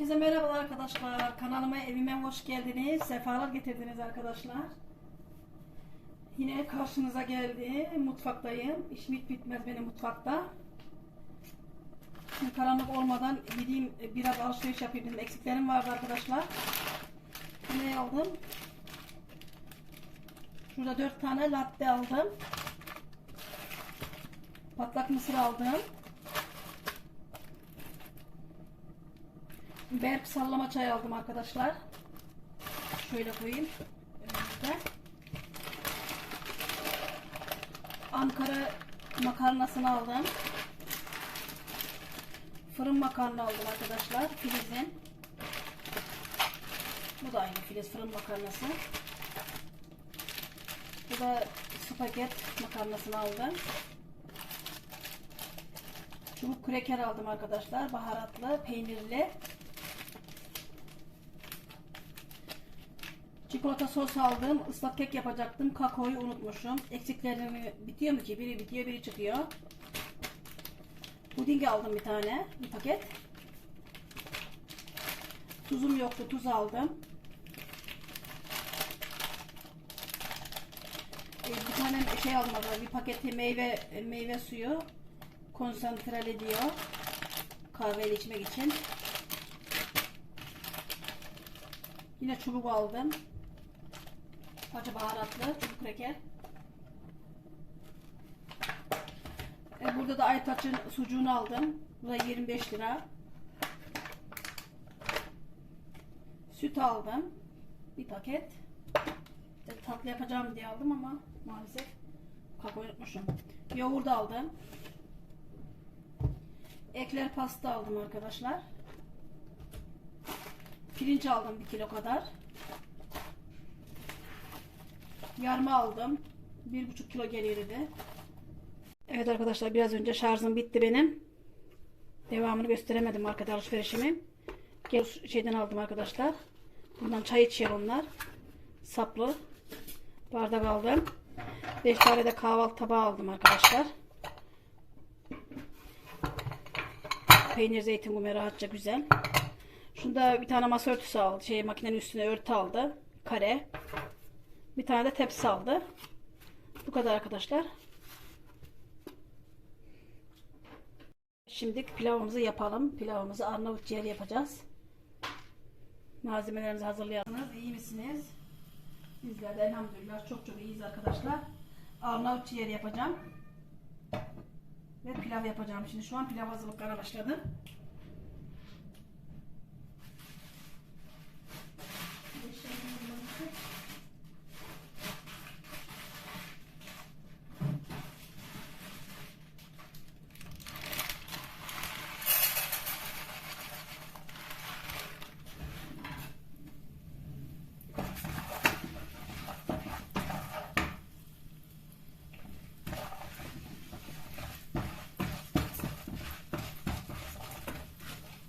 Herkese merhabalar arkadaşlar. Kanalıma, evime hoş geldiniz. Sefalar getirdiniz arkadaşlar. Yine karşınıza geldi. Mutfaktayım. İşim hiç bitmez benim mutfakta. Şimdi karanlık olmadan gideyim biraz alışveriş yapayım. Eksiklerim vardı arkadaşlar. Ne aldım? Şurada dört tane latte aldım. Patlak mısır aldım. Berk sallama çay aldım arkadaşlar. Şöyle koyayım. Önümüzde. Ankara makarnasını aldım. Fırın makarna aldım arkadaşlar. Filiz'in. Bu da aynı Filiz fırın makarnası. Bu da spaget makarnasını aldım. Çubuk kreker aldım arkadaşlar. Baharatlı, peynirli. Çikolata sos aldım. Islak kek yapacaktım. Kakaoyu unutmuşum. Eksiklerimi bitiyor mu ki? Biri bitiyor, biri çıkıyor. Puding aldım bir tane. Bir paket. Tuzum yoktu. Tuz aldım. Ee, Bir tane şey aldım. Bir paketi meyve meyve suyu. Konsantreli diyor. Kahveyle içmek için. Yine çubuk aldım. Acı baharatlı çubuk kreker. E, burada da Aytaç'ın sucuğunu aldım. Bu da 25 lira. Süt aldım. Bir paket. İşte tatlı yapacağım diye aldım ama maalesef kakao unutmuşum. Yoğurt aldım. Ekler pasta aldım arkadaşlar. Pirinç aldım bir kilo kadar. Yarma aldım. Bir buçuk kilo gelirdi. Evet arkadaşlar biraz önce şarjım bitti benim. Devamını gösteremedim market alışverişimi. Gel şeyden aldım arkadaşlar. Bundan çay içiyor onlar. Saplı. Bardak aldım. 5 tane de kahvaltı tabağı aldım arkadaşlar. Peynir zeytin kumu rahatça güzel. Şunda bir tane masa örtüsü aldı. Şey makinenin üstüne örtü aldı. Kare. Bir tane de tepsi aldı. Bu kadar arkadaşlar. Şimdi pilavımızı yapalım. Pilavımızı Arnavut ciğer yapacağız. Malzemelerimizi hazırlayalım. İyi misiniz? Bizler de elhamdülillah çok çok iyiyiz arkadaşlar. Arnavut ciğer yapacağım. Ve pilav yapacağım. Şimdi şu an pilav hazırlıklara başladı.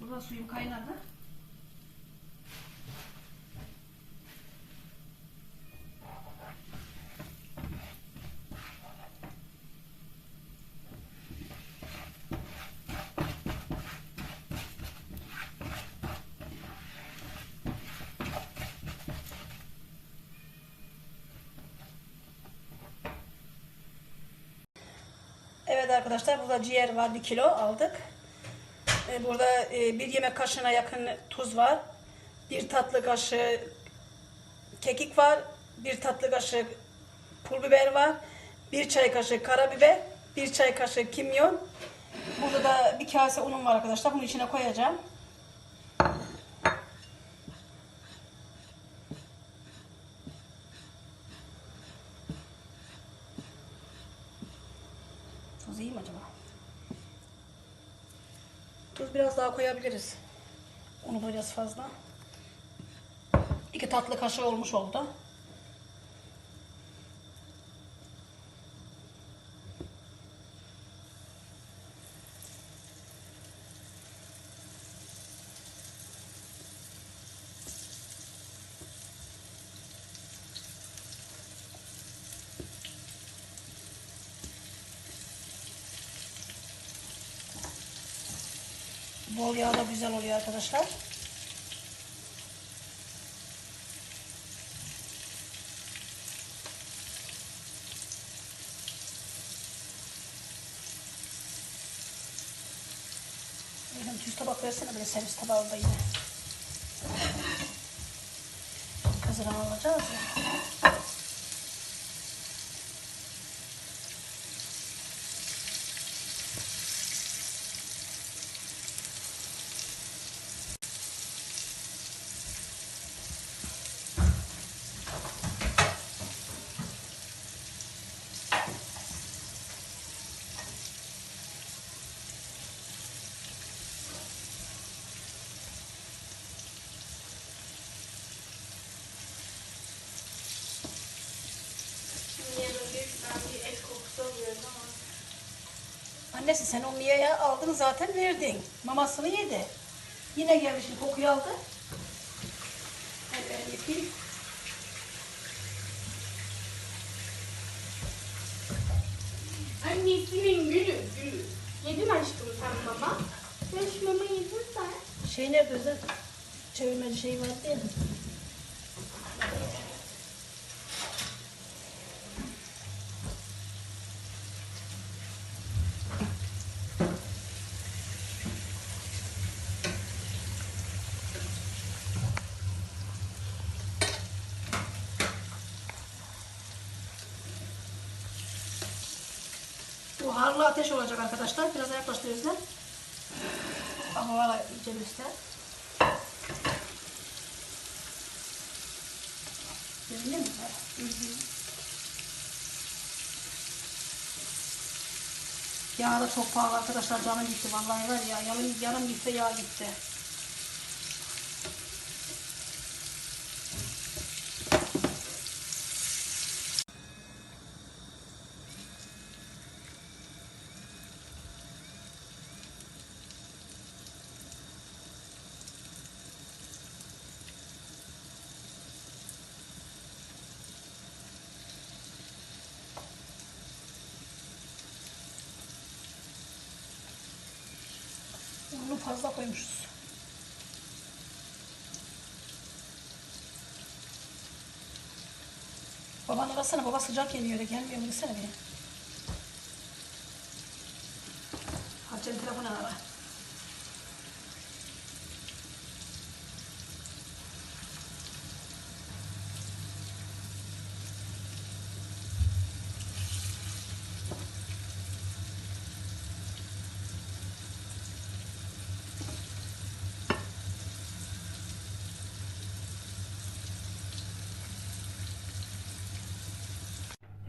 Burada suyum kaynadı. Evet arkadaşlar burada ciğer var bir kilo aldık. E, Burada e, bir yemek kaşığına yakın tuz var. Bir tatlı kaşığı kekik var. Bir tatlı kaşığı pul biber var. Bir çay kaşığı karabiber. Bir çay kaşığı kimyon. Burada da bir kase unum var arkadaşlar. Bunu içine koyacağım. Tuz iyi mi acaba? Tuz biraz daha koyabiliriz. Onu biraz fazla. İki tatlı kaşığı olmuş oldu. Bol yağda güzel oluyor arkadaşlar. Benim tuz tabak versene böyle servis tabağında yine. Kızıran alacağız ya. Ben bir et kokusu alıyorum ama. Annesi sen o Mia'ya aldın zaten verdin. Mamasını yedi. Yine geldi şimdi kokuyu aldı. Hadi ben yapayım. Annesinin gülü gülü. Yedin aşkım sen mama. Şu mama yedin sen. Şey nerede özel? Çevirmeci şey var değil mi? Harlı ateş olacak arkadaşlar. Biraz yaklaştı Özlem. Ama valla iyice göster. Hı hı. Yağ da çok pahalı arkadaşlar. Canım gitti vallahi var ya. Yarım, yarım litre yağ gitti. Fazla koymuşuz. Baban arasana. Baba sıcak geliyor. Gelmiyor mu desene beni. Hatice'nin telefonu ara.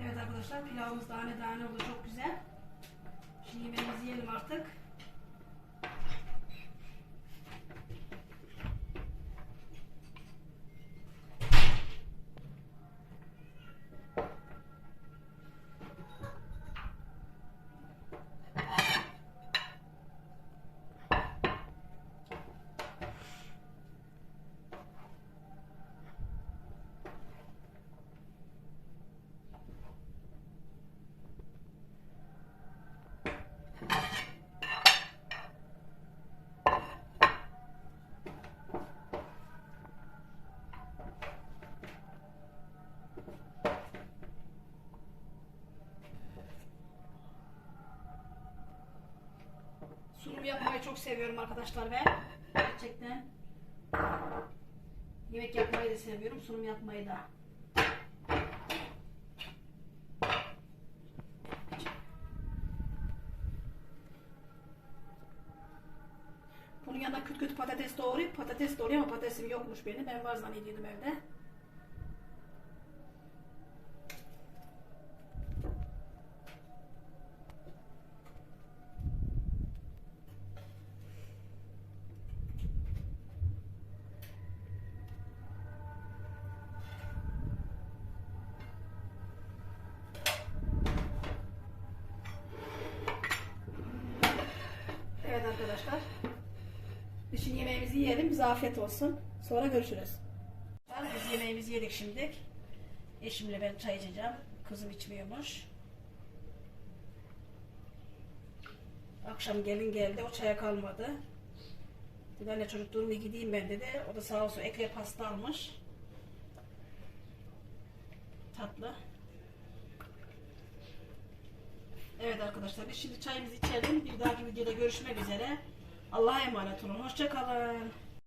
Evet arkadaşlar pilavımız tane tane oldu çok güzel. Şimdi yemeğimizi yiyelim artık. Sunum yapmayı çok seviyorum arkadaşlar ben. Gerçekten. Yemek yapmayı da seviyorum, sunum yapmayı da. Bunun yanına küt küt patates doğrayıp patates doğruyor ama patatesim yokmuş benim. Ben var zannediyordum evde. Evet arkadaşlar. Şimdi yemeğimizi yiyelim. Bize afiyet olsun. Sonra görüşürüz. Biz yemeğimizi yedik şimdi. Eşimle ben çay içeceğim. Kızım içmiyormuş. Akşam gelin geldi. O çaya kalmadı. Dedi anne çocuk durmuyor gideyim ben dedi. O da sağ olsun ekler pasta almış. Tatlı. Evet arkadaşlar biz şimdi çayımızı içelim. Bir dahaki videoda görüşmek üzere. Allah'a emanet olun. Hoşça kalın.